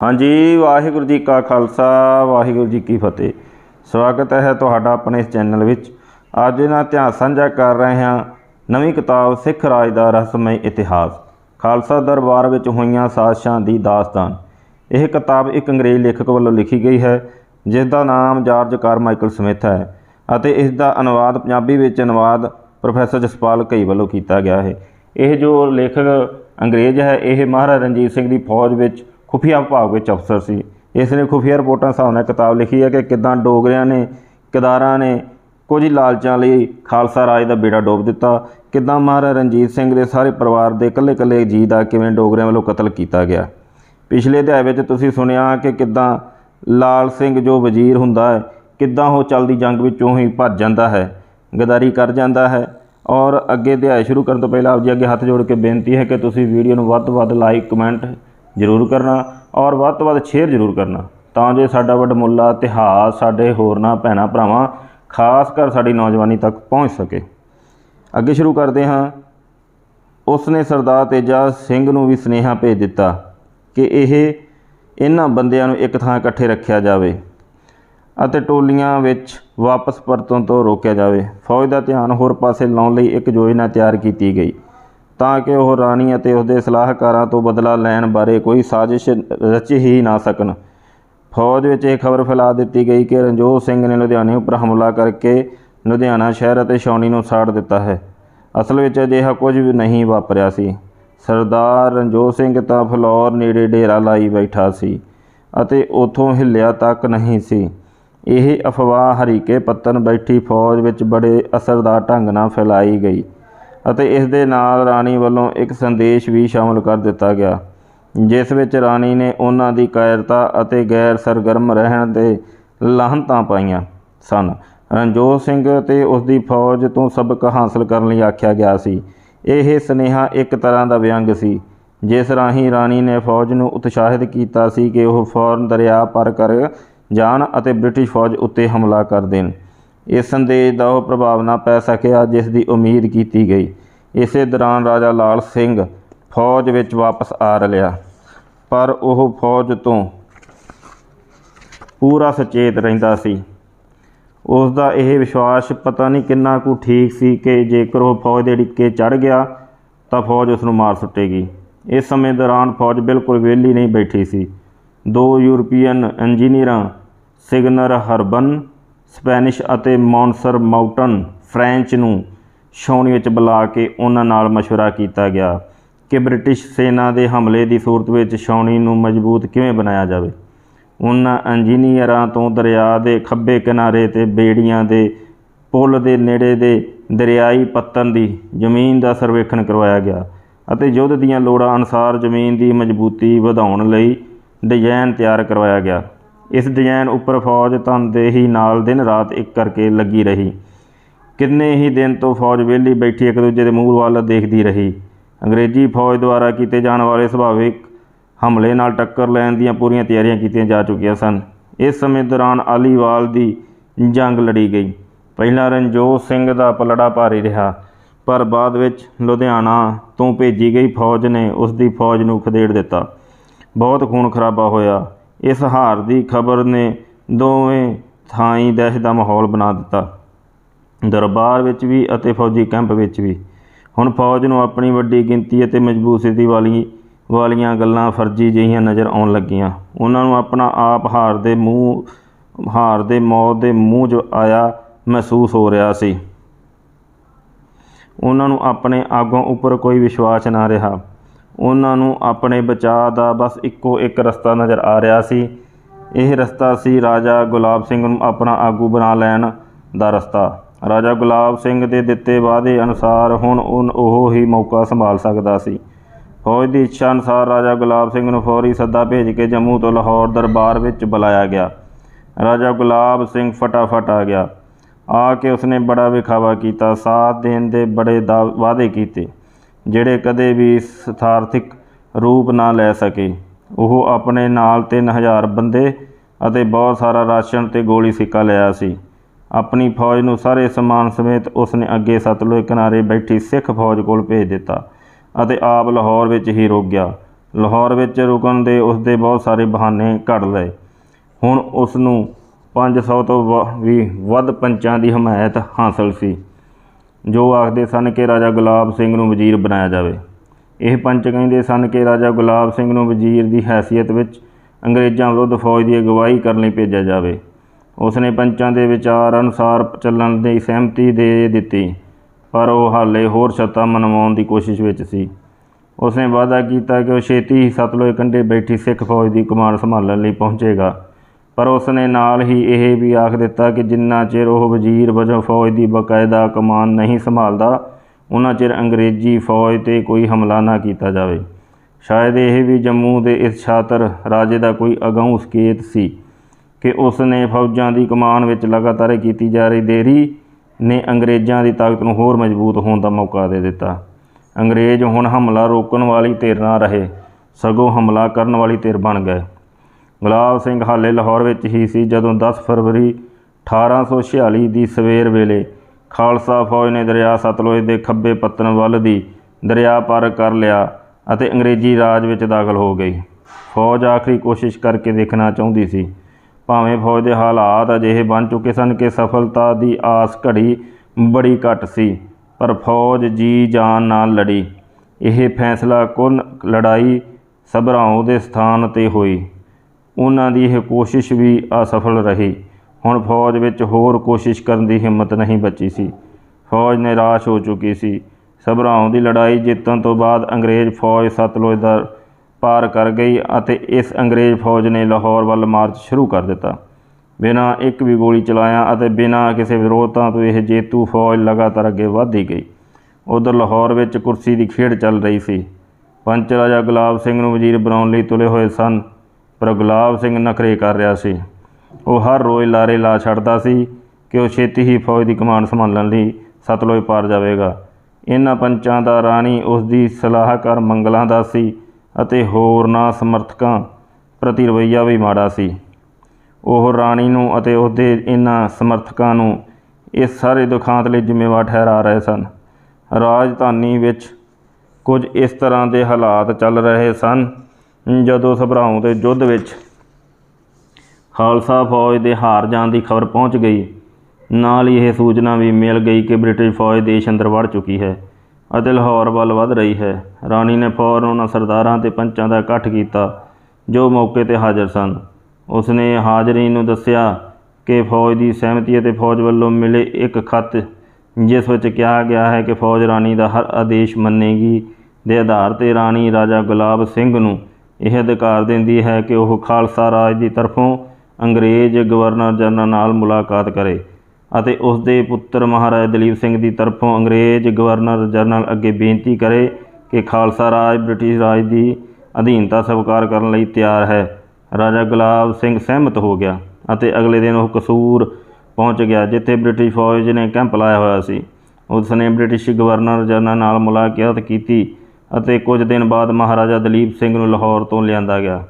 ਹਾਂਜੀ, ਵਾਹਿਗੁਰੂ ਜੀ ਕਾ ਖਾਲਸਾ, ਵਾਹਿਗੁਰੂ ਜੀ ਕੀ ਫਤਿਹ। ਸਵਾਗਤ ਹੈ ਤੁਹਾਡਾ ਆਪਣੇ ਇਸ ਚੈਨਲ ਵਿੱਚ। ਅੱਜ ਇਹਨਾਂ ਧਿਆਨ ਸਾਂਝਾ ਕਰ ਰਹੇ ਹਾਂ ਨਵੀਂ ਕਿਤਾਬ ਸਿੱਖ ਰਾਜ ਦਾ ਰਹੱਸਮਈ ਇਤਿਹਾਸ। ਖਾਲਸਾ ਦਰਬਾਰ ਵਿੱਚ ਹੋਈਆਂ ਸਾਜ਼ਿਸ਼ਾਂ ਦੀ ਦਾਸਤਾਨ। ਇਹ ਕਿਤਾਬ ਇੱਕ ਅੰਗਰੇਜ਼ ਲੇਖਕ ਵੱਲੋਂ ਲਿਖੀ ਗਈ ਹੈ, ਜਿਸ ਦਾ ਨਾਮ ਜਾਰਜ ਕਾਰਮਾਈਕਲ ਸਮਿਥ ਹੈ ਅਤੇ ਇਸ ਦਾ ਅਨੁਵਾਦ ਪੰਜਾਬੀ ਵਿੱਚ ਅਨੁਵਾਦ ਪ੍ਰੋਫੈਸਰ ਜਸਪਾਲ ਘਈ ਵੱਲੋਂ ਕੀਤਾ ਗਿਆ ਹੈ। ਇਹ ਜੋ ਲੇਖਕ ਅੰਗਰੇਜ਼ ਹੈ, ਇਹ ਮਹਾਰਾਜਾ ਰਣਜੀਤ ਸਿੰਘ ਦੀ ਫੌਜ ਵਿੱਚ ਖੁਫੀਆ ਵਿਭਾਗ ਵਿੱਚ ਅਫਸਰ ਸੀ। ਇਸ ਨੇ ਖੁਫੀਆ ਰਿਪੋਰਟਾਂ ਹਿਸਾਬ ਨਾਲ ਕਿਤਾਬ ਲਿਖੀ ਹੈ ਕਿ ਕਿੱਦਾਂ ਡੋਗਰਿਆਂ ਨੇ, ਕਿਦਾਰਾਂ ਨੇ ਕੁਝ ਲਾਲਚਾਂ ਲਈ ਖਾਲਸਾ ਰਾਜ ਦਾ ਬੇੜਾ ਡੋਬ ਦਿੱਤਾ। ਕਿੱਦਾਂ ਮਹਾਰਾਜਾ ਰਣਜੀਤ ਸਿੰਘ ਦੇ ਸਾਰੇ ਪਰਿਵਾਰ ਦੇ ਇਕੱਲੇ-ਇਕੱਲੇ ਜੀ ਦਾ ਕਿਵੇਂ ਡੋਗਰਿਆਂ ਵੱਲੋਂ ਕਤਲ ਕੀਤਾ ਗਿਆ? ਪਿਛਲੇ ਅਧਿਆਏ ਵਿੱਚ ਤੁਸੀਂ ਸੁਣਿਆ ਕਿ ਕਿੱਦਾਂ ਲਾਲ ਸਿੰਘ ਜੋ ਵਜ਼ੀਰ ਹੁੰਦਾ ਹੈ, ਕਿੱਦਾਂ ਉਹ ਚੱਲਦੀ ਜੰਗ ਵਿੱਚੋਂ ਹੀ ਭੱਜ ਜਾਂਦਾ ਹੈ, ਗਦਾਰੀ ਕਰ ਜਾਂਦਾ ਹੈ ਔਰ ਅੱਗੇ ਅਧਿਆਇ ਸ਼ੁਰੂ ਕਰਨ ਤੋਂ ਪਹਿਲਾਂ ਆਪ ਜੀ ਅੱਗੇ ਹੱਥ ਜੋੜ ਕੇ ਬੇਨਤੀ ਹੈ ਕਿ ਤੁਸੀਂ ਵੀਡੀਓ ਨੂੰ ਵੱਧ ਤੋਂ ਵੱਧ ਲਾਈਕ ਕਮੈਂਟ ਜ਼ਰੂਰ ਕਰਨਾ ਔਰ ਵੱਧ ਤੋਂ ਵੱਧ ਸ਼ੇਅਰ ਜ਼ਰੂਰ ਕਰਨਾ। ਤਾਂ ਜੋ ਸਾਡਾ ਵੱਡਮੁੱਲਾ ਇਤਿਹਾਸ, ਸਾਡੇ ਹੋਰਨਾਂ ਭੈਣਾਂ ਭਰਾਵਾਂ ਖਾਸ ਕਰ ਸਾਡੀ ਨੌਜਵਾਨੀ ਤੱਕ ਪਹੁੰਚ ਸਕੇ। ਅੱਗੇ ਸ਼ੁਰੂ ਕਰਦੇ ਹਾਂ। ਉਸ ਨੇ ਸਰਦਾਰ ਤੇਜਾ ਸਿੰਘ ਨੂੰ ਵੀ ਸੁਨੇਹਾ ਭੇਜ ਦਿੱਤਾ ਕਿ ਇਹ ਇਹਨਾਂ ਬੰਦਿਆਂ ਨੂੰ ਇੱਕ ਥਾਂ ਇਕੱਠੇ ਰੱਖਿਆ ਜਾਵੇ ਅਤੇ ਟੋਲੀਆਂ ਵਿੱਚ ਵਾਪਸ ਪਰਤਣ ਤੋਂ ਰੋਕਿਆ ਜਾਵੇ। ਫੌਜ ਦਾ ਧਿਆਨ ਹੋਰ ਪਾਸੇ ਲਾਉਣ ਲਈ ਇੱਕ ਯੋਜਨਾ ਤਿਆਰ ਕੀਤੀ ਗਈ। ਤਾਂ ਕਿ ਉਹ ਰਾਣੀ ਅਤੇ ਉਸਦੇ ਸਲਾਹਕਾਰਾਂ ਤੋਂ ਬਦਲਾ ਲੈਣ ਬਾਰੇ ਕੋਈ ਸਾਜ਼ਿਸ਼ ਰਚ ਹੀ ਨਾ ਸਕਣ। ਫੌਜ ਵਿੱਚ ਇਹ ਖਬਰ ਫੈਲਾ ਦਿੱਤੀ ਗਈ ਕਿ ਰਣਜੋਤ ਸਿੰਘ ਨੇ ਲੁਧਿਆਣੇ ਉੱਪਰ ਹਮਲਾ ਕਰਕੇ ਲੁਧਿਆਣਾ ਸ਼ਹਿਰ ਅਤੇ ਛਾਉਣੀ ਨੂੰ ਸਾੜ ਦਿੱਤਾ ਹੈ। ਅਸਲ ਵਿੱਚ ਅਜਿਹਾ ਕੁਝ ਵੀ ਨਹੀਂ ਵਾਪਰਿਆ ਸੀ। ਸਰਦਾਰ ਰਣਜੋਤ ਸਿੰਘ ਤਾਂ ਫਲੌਰ ਨੇੜੇ ਡੇਰਾ ਲਾਈ ਬੈਠਾ ਸੀ ਅਤੇ ਉਥੋਂ ਹਿੱਲਿਆ ਤੱਕ ਨਹੀਂ ਸੀ। ਇਹ ਅਫਵਾਹ ਹਰੀਕੇ ਪੱਤਨ ਬੈਠੀ ਫੌਜ ਵਿੱਚ ਬੜੇ ਅਸਰਦਾਰ ਢੰਗ ਨਾਲ ਫੈਲਾਈ ਗਈ। ਅਤੇ ਇਸ ਦੇ ਨਾਲ ਰਾਣੀ ਵੱਲੋਂ ਇੱਕ ਸੰਦੇਸ਼ ਵੀ ਸ਼ਾਮਲ ਕਰ ਦਿੱਤਾ ਗਿਆ, ਜਿਸ ਵਿੱਚ ਰਾਣੀ ਨੇ ਉਹਨਾਂ ਦੀ ਕਾਇਰਤਾ ਅਤੇ ਗੈਰ ਸਰਗਰਮ ਰਹਿਣ ਦੇ ਲਾਹਨਤਾਂ ਪਾਈਆਂ ਸਨ। ਰਣਜੋਤ ਸਿੰਘ ਤੇ ਉਸ ਦੀ ਫੌਜ ਤੋਂ ਸਬਕ ਹਾਸਲ ਕਰਨ ਲਈ ਆਖਿਆ ਗਿਆ ਸੀ। ਇਹ ਸੁਨੇਹਾ ਇੱਕ ਤਰ੍ਹਾਂ ਦਾ ਵਿਅੰਗ ਸੀ, ਜਿਸ ਰਾਹੀਂ ਰਾਣੀ ਨੇ ਫੌਜ ਨੂੰ ਉਤਸ਼ਾਹਿਤ ਕੀਤਾ ਸੀ ਕਿ ਉਹ ਫੌਰਨ ਦਰਿਆ ਪਾਰ ਕਰ ਜਾਣ ਅਤੇ ਬ੍ਰਿਟਿਸ਼ ਫੌਜ ਉੱਤੇ ਹਮਲਾ ਕਰ ਦੇਣ। ਇਸ ਸੰਦੇਸ਼ ਦਾ ਉਹ ਪ੍ਰਭਾਵ ਨਾ ਪੈ ਸਕਿਆ ਜਿਸ ਦੀ ਉਮੀਦ ਕੀਤੀ ਗਈ। ਇਸੇ ਦੌਰਾਨ ਰਾਜਾ ਲਾਲ ਸਿੰਘ ਫੌਜ ਵਿੱਚ ਵਾਪਸ ਆ ਰਲਿਆ। ਪਰ ਉਹ ਫੌਜ ਤੋਂ ਪੂਰਾ ਸੁਚੇਤ ਰਹਿੰਦਾ ਸੀ। ਉਸ ਦਾ ਇਹ ਵਿਸ਼ਵਾਸ ਪਤਾ ਨਹੀਂ ਕਿੰਨਾ ਕੁ ਠੀਕ ਸੀ ਕਿ ਜੇਕਰ ਉਹ ਫੌਜ ਦੇ ਡਿੱਕੇ ਚੜ ਗਿਆ ਤਾਂ ਫੌਜ ਉਸ ਨੂੰ ਮਾਰ ਸੁੱਟੇਗੀ। ਇਸ ਸਮੇਂ ਦੌਰਾਨ ਫੌਜ ਬਿਲਕੁਲ ਵਿਹਲੀ ਨਹੀਂ ਬੈਠੀ ਸੀ। ਦੋ ਯੂਰਪੀਅਨ ਇੰਜੀਨੀਅਰਾਂ, ਸਿਗਨਰ ਹਰਬਨ ਸਪੈਨਿਸ਼ ਅਤੇ ਮੌਨਸਰ ਮਾਊਟਨ ਫ੍ਰੈਂਚ ਨੂੰ ਛਾਉਣੀ ਵਿੱਚ ਬੁਲਾ ਕੇ ਉਹਨਾਂ ਨਾਲ مشورہ ਕੀਤਾ ਗਿਆ ਕਿ ਬ੍ਰਿਟਿਸ਼ ਸੈਨਾ ਦੇ ਹਮਲੇ ਦੀ ਸੂਰਤ ਵਿੱਚ ਛਾਉਣੀ ਨੂੰ ਮਜ਼ਬੂਤ ਕਿਵੇਂ ਬਣਾਇਆ ਜਾਵੇ ਉਹਨਾਂ ਇੰਜੀਨੀਅਰਾਂ ਤੋਂ ਦਰਿਆ ਦੇ ਖੱਬੇ ਕਿਨਾਰੇ ਤੇ ਬੇੜੀਆਂ ਦੇ ਪੁਲ ਦੇ ਨੇੜੇ ਦੇ ਦਰਿਆਈ ਪੱਤਨ ਦੀ ਜ਼ਮੀਨ ਦਾ ਸਰਵੇਖਣ ਕਰਵਾਇਆ ਗਿਆ ਅਤੇ ਯੁੱਧ ਦੀਆਂ ਲੋੜਾਂ ਅਨੁਸਾਰ ਜ਼ਮੀਨ ਦੀ ਮਜ਼ਬੂਤੀ ਵਧਾਉਣ ਲਈ ਡਿਜ਼ਾਈਨ ਤਿਆਰ ਕਰਵਾਇਆ ਗਿਆ ਇਸ ਡਿਜ਼ਾਈਨ ਉੱਪਰ ਫੌਜ ਤਨਦੇਹੀ ਨਾਲ ਦਿਨ ਰਾਤ ਇੱਕ ਕਰਕੇ ਲੱਗੀ ਰਹੀ। ਕਿੰਨੇ ਹੀ ਦਿਨ ਤੋਂ ਫੌਜ ਵਿਹਲੀ ਬੈਠੀ ਇੱਕ ਦੂਜੇ ਦੇ ਮੂੰਹ ਵੱਲ ਦੇਖਦੀ ਰਹੀ। ਅੰਗਰੇਜ਼ੀ ਫੌਜ ਦੁਆਰਾ ਕੀਤੇ ਜਾਣ ਵਾਲੇ ਸੁਭਾਵਿਕ ਹਮਲੇ ਨਾਲ ਟੱਕਰ ਲੈਣ ਦੀਆਂ ਪੂਰੀਆਂ ਤਿਆਰੀਆਂ ਕੀਤੀਆਂ ਜਾ ਚੁੱਕੀਆਂ ਸਨ। ਇਸ ਸਮੇਂ ਦੌਰਾਨ ਆਲੀਵਾਲ ਦੀ ਜੰਗ ਲੜੀ ਗਈ। ਪਹਿਲਾਂ ਰਣਜੋਤ ਸਿੰਘ ਦਾ ਪਲੜਾ ਭਾਰੀ ਰਿਹਾ, ਪਰ ਬਾਅਦ ਵਿੱਚ ਲੁਧਿਆਣਾ ਤੋਂ ਭੇਜੀ ਗਈ ਫੌਜ ਨੇ ਉਸ ਦੀ ਫੌਜ ਨੂੰ ਖਦੇੜ ਦਿੱਤਾ। ਬਹੁਤ ਖੂਨ ਖਰਾਬਾ ਹੋਇਆ। ਇਸ ਹਾਰ ਦੀ ਖਬਰ ਨੇ ਦੋਵੇਂ ਥਾਈਂ ਦਹਿਸ਼ਤ ਦਾ ਮਾਹੌਲ ਬਣਾ ਦਿੱਤਾ। ਦਰਬਾਰ ਵਿੱਚ ਵੀ ਅਤੇ ਫੌਜੀ ਕੈਂਪ ਵਿੱਚ ਵੀ। ਹੁਣ ਫੌਜ ਨੂੰ ਆਪਣੀ ਵੱਡੀ ਗਿਣਤੀ ਅਤੇ ਮਜ਼ਬੂਤ ਸਥਿਤੀ ਵਾਲੀ, ਵਾਲੀਆਂ ਗੱਲਾਂ ਫਰਜ਼ੀ ਜਿਹੀਆਂ ਨਜ਼ਰ ਆਉਣ ਲੱਗੀਆਂ। ਉਹਨਾਂ ਨੂੰ ਆਪਣਾ ਆਪ ਹਾਰ ਦੇ ਮੂੰਹ, ਹਾਰ ਦੇ ਮੌਤ ਦੇ ਮੂੰਹ 'ਚ ਆਇਆ ਮਹਿਸੂਸ ਹੋ ਰਿਹਾ ਸੀ। ਉਹਨਾਂ ਨੂੰ ਆਪਣੇ ਆਗੋਂ ਉੱਪਰ ਕੋਈ ਵਿਸ਼ਵਾਸ ਨਾ ਰਿਹਾ। ਉਹਨਾਂ ਨੂੰ ਆਪਣੇ ਬਚਾਅ ਦਾ ਬਸ ਇੱਕੋ ਇੱਕ ਰਸਤਾ ਨਜ਼ਰ ਆ ਰਿਹਾ ਸੀ। ਇਹ ਰਸਤਾ ਸੀ ਰਾਜਾ ਗੁਲਾਬ ਸਿੰਘ ਨੂੰ ਆਪਣਾ ਆਗੂ ਬਣਾ ਲੈਣ ਦਾ ਰਸਤਾ। ਰਾਜਾ ਗੁਲਾਬ ਸਿੰਘ ਦੇ ਦਿੱਤੇ ਵਾਅਦੇ ਅਨੁਸਾਰ ਹੁਣ ਉਨ- ਉਹ ਹੀ ਮੌਕਾ ਸੰਭਾਲ ਸਕਦਾ ਸੀ। ਫੌਜ ਦੀ ਇੱਛਾ ਅਨੁਸਾਰ ਰਾਜਾ ਗੁਲਾਬ ਸਿੰਘ ਨੂੰ ਫੌਰੀ ਸੱਦਾ ਭੇਜ ਕੇ ਜੰਮੂ ਤੋਂ ਲਾਹੌਰ ਦਰਬਾਰ ਵਿੱਚ ਬੁਲਾਇਆ ਗਿਆ। ਰਾਜਾ ਗੁਲਾਬ ਸਿੰਘ ਫਟਾਫਟ ਆ ਗਿਆ। ਆ ਕੇ ਉਸਨੇ ਬੜਾ ਵਿਖਾਵਾ ਕੀਤਾ। ਸਾਥ ਦੇਣ ਦੇ ਬੜੇ ਦਾ ਵਾਅਦੇ ਕੀਤੇ। ਜਿਹੜੇ ਕਦੇ ਵੀ ਸਥਾਰਥਿਕ ਰੂਪ ਨਾ ਲੈ ਸਕੇ। ਉਹ ਆਪਣੇ ਨਾਲ 3000 ਬੰਦੇ ਅਤੇ ਬਹੁਤ ਸਾਰਾ ਰਾਸ਼ਨ ਤੇ ਗੋਲੀ ਸਿੱਕਾ ਲਿਆ ਸੀ। ਆਪਣੀ ਫੌਜ ਨੂੰ ਸਾਰੇ ਸਮਾਨ ਸਮੇਤ ਉਸਨੇ ਅੱਗੇ ਸਤਲੁਜ ਕਿਨਾਰੇ ਬੈਠੀ ਸਿੱਖ ਫੌਜ ਕੋਲ ਭੇਜ ਦਿੱਤਾ ਅਤੇ ਆਪ ਲਾਹੌਰ ਵਿੱਚ ਹੀ ਰੁਕ ਗਿਆ। ਲਾਹੌਰ ਵਿੱਚ ਰੁਕਣ ਦੇ ਉਸਦੇ ਬਹੁਤ ਸਾਰੇ ਬਹਾਨੇ ਘੜ ਲਏ। ਹੁਣ ਉਸ ਨੂੰ 500 ਤੋਂ ਵ- ਵੀ ਵੱਧ ਪੰਚਾਂ ਦੀ ਹਮਾਇਤ ਹਾਸਲ ਸੀ। ਜੋ ਆਖਦੇ ਸਨ ਕਿ ਰਾਜਾ ਗੁਲਾਬ ਸਿੰਘ ਨੂੰ ਵਜ਼ੀਰ ਬਣਾਇਆ ਜਾਵੇ। ਇਹ ਪੰਚ ਕਹਿੰਦੇ ਸਨ ਕਿ ਰਾਜਾ ਗੁਲਾਬ ਸਿੰਘ ਨੂੰ ਵਜ਼ੀਰ ਦੀ ਹੈਸੀਅਤ ਵਿੱਚ ਅੰਗਰੇਜ਼ਾਂ ਵਿਰੁੱਧ ਫੌਜ ਦੀ ਅਗਵਾਈ ਕਰਨ ਲਈ ਭੇਜਿਆ ਜਾਵੇ। ਉਸਨੇ ਪੰਚਾਂ ਦੇ ਵਿਚਾਰ ਅਨੁਸਾਰ ਚੱਲਣ ਦੀ ਸਹਿਮਤੀ ਦੇ ਦਿੱਤੀ, ਪਰ ਉਹ ਹਾਲੇ ਹੋਰ ਛੱਤਾਂ ਮਨਵਾਉਣ ਦੀ ਕੋਸ਼ਿਸ਼ ਵਿੱਚ ਸੀ। ਉਸਨੇ ਵਾਅਦਾ ਕੀਤਾ ਕਿ ਉਹ ਛੇਤੀ ਹੀ ਸਤਲੁਜ ਕੰਢੇ ਬੈਠੀ ਸਿੱਖ ਫੌਜ ਦੀ ਕਮਾਨ ਸੰਭਾਲਣ ਲਈ ਪਹੁੰਚੇਗਾ। ਪਰ ਉਸ ਨੇ ਨਾਲ ਹੀ ਇਹ ਵੀ ਆਖ ਦਿੱਤਾ ਕਿ ਜਿੰਨਾ ਚਿਰ ਉਹ ਵਜ਼ੀਰ ਵਜੋਂ ਫੌਜ ਦੀ ਬਕਾਇਦਾ ਕਮਾਨ ਨਹੀਂ ਸੰਭਾਲਦਾ ਉਹਨਾਂ ਚਿਰ ਅੰਗਰੇਜ਼ੀ ਫੌਜ ਤੇ ਕੋਈ ਹਮਲਾ ਨਾ ਕੀਤਾ ਜਾਵੇ। ਸ਼ਾਇਦ ਇਹ ਵੀ ਜੰਮੂ ਦੇ ਇਸ ਛਾਤਰ ਰਾਜੇ ਦਾ ਕੋਈ ਅਗਾਊਂ ਸਕੇਤ ਸੀ ਕਿ ਉਸ ਨੇ ਫੌਜਾਂ ਦੀ ਕਮਾਨ ਵਿੱਚ ਲਗਾਤਾਰ ਕੀਤੀ ਜਾ ਰਹੀ ਦੇਰੀ ਨੇ ਅੰਗਰੇਜ਼ਾਂ ਦੀ ਤਾਕਤ ਨੂੰ ਹੋਰ ਮਜ਼ਬੂਤ ਹੋਣ ਦਾ ਮੌਕਾ ਦੇ ਦਿੱਤਾ। ਅੰਗਰੇਜ਼ ਹੁਣ ਹਮਲਾ ਰੋਕਣ ਵਾਲੀ ਧਿਰ ਨਾ ਰਹੇ, ਸਗੋਂ ਹਮਲਾ ਕਰਨ ਵਾਲੀ ਧਿਰ ਬਣ ਗਏ। ਗੁਲਾਬ ਸਿੰਘ ਹਾਲੇ ਲਾਹੌਰ ਵਿੱਚ ਹੀ ਸੀ ਜਦੋਂ 10 ਫਰਵਰੀ 1846 ਦੀ ਸਵੇਰ ਵੇਲੇ ਖਾਲਸਾ ਫੌਜ ਨੇ ਦਰਿਆ ਸਤਲੁਜ ਦੇ ਖੱਬੇ ਪੱਤਨ ਵੱਲ ਦੀ ਦਰਿਆ ਪਾਰ ਕਰ ਲਿਆ ਅਤੇ ਅੰਗਰੇਜ਼ੀ ਰਾਜ ਵਿੱਚ ਦਾਖਲ ਹੋ ਗਈ। ਫੌਜ ਆਖਰੀ ਕੋਸ਼ਿਸ਼ ਕਰਕੇ ਦੇਖਣਾ ਚਾਹੁੰਦੀ ਸੀ। ਭਾਵੇਂ ਫੌਜ ਦੇ ਹਾਲਾਤ ਅਜਿਹੇ ਬਣ ਚੁੱਕੇ ਸਨ ਕਿ ਸਫਲਤਾ ਦੀ ਆਸ ਘੜੀ ਬੜੀ ਘੱਟ ਸੀ, ਪਰ ਫੌਜ ਜੀ ਜਾਨ ਨਾਲ ਲੜੀ। ਇਹ ਫੈਸਲਾ ਕੁੱਲ ਲੜਾਈ ਸਭਰਾਉ ਦੇ ਸਥਾਨ ਤੇ ਹੋਈ। ਉਹਨਾਂ ਦੀ ਇਹ ਕੋਸ਼ਿਸ਼ ਵੀ ਅਸਫਲ ਰਹੀ। ਹੁਣ ਫੌਜ ਵਿੱਚ ਹੋਰ ਕੋਸ਼ਿਸ਼ ਕਰਨ ਦੀ ਹਿੰਮਤ ਨਹੀਂ ਬਚੀ ਸੀ। ਫੌਜ ਨਿਰਾਸ਼ ਹੋ ਚੁੱਕੀ ਸੀ। ਸਭਰਾਉ ਦੀ ਲੜਾਈ ਜਿੱਤਣ ਤੋਂ ਬਾਅਦ ਅੰਗਰੇਜ਼ ਫੌਜ ਸਤਲੁਜ ਦਾ ਪਾਰ ਕਰ ਗਈ ਅਤੇ ਇਸ ਅੰਗਰੇਜ਼ ਫੌਜ ਨੇ ਲਾਹੌਰ ਵੱਲ ਮਾਰਚ ਸ਼ੁਰੂ ਕਰ ਦਿੱਤਾ। ਬਿਨਾਂ ਇੱਕ ਵੀ ਗੋਲੀ ਚਲਾਇਆ ਅਤੇ ਬਿਨਾਂ ਕਿਸੇ ਵਿਰੋਧਤਾ ਤੋਂ ਇਹ ਜੇਤੂ ਫੌਜ ਲਗਾਤਾਰ ਅੱਗੇ ਵਧਦੀ ਗਈ। ਉਧਰ ਲਾਹੌਰ ਵਿੱਚ ਕੁਰਸੀ ਦੀ ਖੇਡ ਚੱਲ ਰਹੀ ਸੀ। ਪੰਚ ਰਾਜਾ ਗੁਲਾਬ ਸਿੰਘ ਨੂੰ ਵਜ਼ੀਰ ਬਣਾਉਣ ਲਈ ਤੁਲੇ ਹੋਏ ਸਨ। ਪਰ ਗੁਲਾਬ ਸਿੰਘ ਨਖਰੇ ਕਰ ਰਿਹਾ ਸੀ। ਉਹ ਹਰ ਰੋਜ਼ ਲਾਰੇ ਲਾ ਛੱਡਦਾ ਸੀ ਕਿ ਉਹ ਛੇਤੀ ਹੀ ਫੌਜ ਦੀ ਕਮਾਨ ਸੰਭਾਲਣ ਲਈ ਸਤਲੁਜ ਪਾਰ ਜਾਵੇਗਾ। ਇਹਨਾਂ ਪੰਚਾਂ ਦਾ ਰਾਣੀ ਉਸ ਦੀ ਸਲਾਹਕਾਰ ਮੰਗਲਾਂ ਦਾ ਸੀ ਅਤੇ ਹੋਰਨਾਂ ਸਮਰਥਕਾਂ ਪ੍ਰਤੀ ਰਵੱਈਆ ਵੀ ਮਾੜਾ ਸੀ। ਉਹ ਰਾਣੀ ਨੂੰ ਅਤੇ ਉਹਦੇ ਇਹਨਾਂ ਸਮਰਥਕਾਂ ਨੂੰ ਇਸ ਸਾਰੇ ਦੁਖਾਂਤ ਲਈ ਜ਼ਿੰਮੇਵਾਰ ਠਹਿਰਾ ਰਹੇ ਸਨ। ਰਾਜਧਾਨੀ ਵਿੱਚ ਕੁਝ ਇਸ ਤਰ੍ਹਾਂ ਦੇ ਹਾਲਾਤ ਚੱਲ ਰਹੇ ਸਨ ਜਦੋਂ ਸਭਰਾਉਂ ਦੇ ਯੁੱਧ ਵਿੱਚ ਖਾਲਸਾ ਫੌਜ ਦੇ ਹਾਰ ਜਾਣ ਦੀ ਖਬਰ ਪਹੁੰਚ ਗਈ, ਨਾਲ ਹੀ ਇਹ ਸੂਚਨਾ ਵੀ ਮਿਲ ਗਈ ਕਿ ਬ੍ਰਿਟਿਸ਼ ਫੌਜ ਦੇਸ਼ ਅੰਦਰ ਵੜ ਚੁੱਕੀ ਹੈ ਅਤੇ ਲਾਹੌਰ ਵੱਲ ਵੱਧ ਰਹੀ ਹੈ। ਰਾਣੀ ਨੇ ਫੌਰਨ ਉਹਨਾਂ ਸਰਦਾਰਾਂ ਤੇ ਪੰਚਾਂ ਦਾ ਇਕੱਠ ਕੀਤਾ, ਜੋ ਮੌਕੇ ਤੇ ਹਾਜ਼ਰ ਸਨ। ਉਸਨੇ ਹਾਜ਼ਰੀ ਨੂੰ ਦੱਸਿਆ ਕਿ ਫੌਜ ਦੀ ਸਹਿਮਤੀ ਅਤੇ ਫੌਜ ਵੱਲੋਂ ਮਿਲੇ ਇੱਕ ਖੱਤ, ਜਿਸ ਵਿੱਚ ਕਿਹਾ ਗਿਆ ਹੈ ਕਿ ਫੌਜ ਰਾਣੀ ਦਾ ਹਰ ਆਦੇਸ਼ ਮੰਨੇਗੀ, ਦੇ ਆਧਾਰ ਤੇ ਰਾਣੀ ਰਾਜਾ ਗੁਲਾਬ ਸਿੰਘ ਨੂੰ ਇਹ ਅਧਿਕਾਰ ਦਿੰਦੀ ਹੈ ਕਿ ਉਹ ਖਾਲਸਾ ਰਾਜ ਦੀ ਤਰਫੋਂ ਅੰਗਰੇਜ਼ ਗਵਰਨਰ ਜਨਰਲ ਨਾਲ ਮੁਲਾਕਾਤ ਕਰੇ ਅਤੇ ਉਸ ਦੇ ਪੁੱਤਰ ਮਹਾਰਾਜਾ ਦਲੀਪ ਸਿੰਘ ਦੀ ਤਰਫੋਂ ਅੰਗਰੇਜ਼ ਗਵਰਨਰ ਜਨਰਲ ਅੱਗੇ ਬੇਨਤੀ ਕਰੇ ਕਿ ਖਾਲਸਾ ਰਾਜ, ਬ੍ਰਿਟਿਸ਼ ਰਾਜ ਦੀ ਅਧੀਨਤਾ ਸਵੀਕਾਰ ਕਰਨ ਲਈ ਤਿਆਰ ਹੈ। ਰਾਜਾ ਗੁਲਾਬ ਸਿੰਘ ਸਹਿਮਤ ਹੋ ਗਿਆ ਅਤੇ ਅਗਲੇ ਦਿਨ ਉਹ ਕਸੂਰ ਪਹੁੰਚ ਗਿਆ ਜਿੱਥੇ ਬ੍ਰਿਟਿਸ਼ ਫੌਜ ਨੇ ਕੈਂਪ ਲਾਇਆ ਹੋਇਆ ਸੀ। ਉਸ ਨੇ ਬ੍ਰਿਟਿਸ਼ ਗਵਰਨਰ ਜਨਰਲ ਨਾਲ ਮੁਲਾਕਾਤ ਕੀਤੀ ਅਤੇ ਕੁਝ ਦਿਨ ਬਾਅਦ ਮਹਾਰਾਜਾ ਦਲੀਪ ਸਿੰਘ ਨੂੰ ਲਾਹੌਰ ਤੋਂ ਲਿਆਂਦਾ ਗਿਆ।